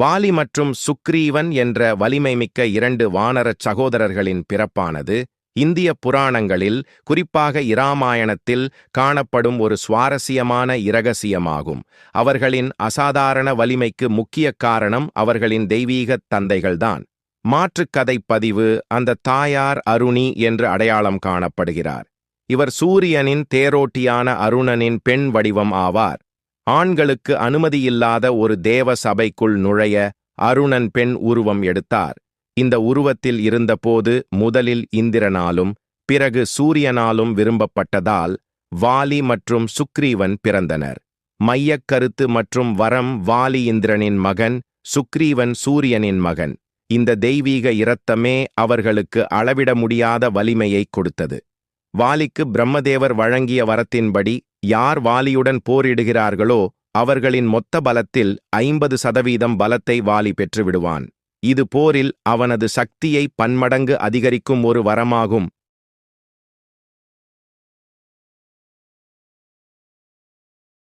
வாலி மற்றும் சுக்ரீவன் என்ற வலிமைமிக்க இரண்டு வானரச் சகோதரர்களின் பிறப்பானது இந்திய புராணங்களில் குறிப்பாக இராமாயணத்தில் காணப்படும் ஒரு சுவாரஸ்யமான இரகசியமாகும். அவர்களின் அசாதாரண வலிமைக்கு முக்கிய காரணம் அவர்களின் தெய்வீகத் தந்தைகள்தான். மாற்றுக்கதை பதிவு அந்த தாயார் அருணி என்று அடையாளம் காணப்படுகிறார். இவர் சூரியனின் தேரோட்டியான அருணனின் பெண் வடிவம் ஆவார். ஆண்களுக்கு அனுமதியில்லாத ஒரு தேவ சபைக்குள் நுழைய அருணன் பெண் உருவம் எடுத்தார். இந்த உருவத்தில் இருந்தபோது முதலில் இந்திரனாலும் பிறகு சூரியனாலும் விரும்பப்பட்டதால் வாலி மற்றும் சுக்ரீவன் பிறந்தனர். மையக் கருத்து மற்றும் வரம் வாலி இந்திரனின் மகன் சுக்ரீவன் சூரியனின் மகன். இந்த தெய்வீக இரத்தமே அவர்களுக்கு அளவிட முடியாத வலிமையை கொடுத்தது. வாலிக்கு பிரம்மதேவர் வழங்கிய வரத்தின்படி யார் வாலியுடன் போரிடுகிறார்களோ அவர்களின் மொத்த பலத்தில் ஐம்பது சதவீதம் பலத்தை வாலி பெற்றுவிடுவான். இது போரில் அவனது சக்தியை பன்மடங்கு அதிகரிக்கும் ஒரு வரமாகும்.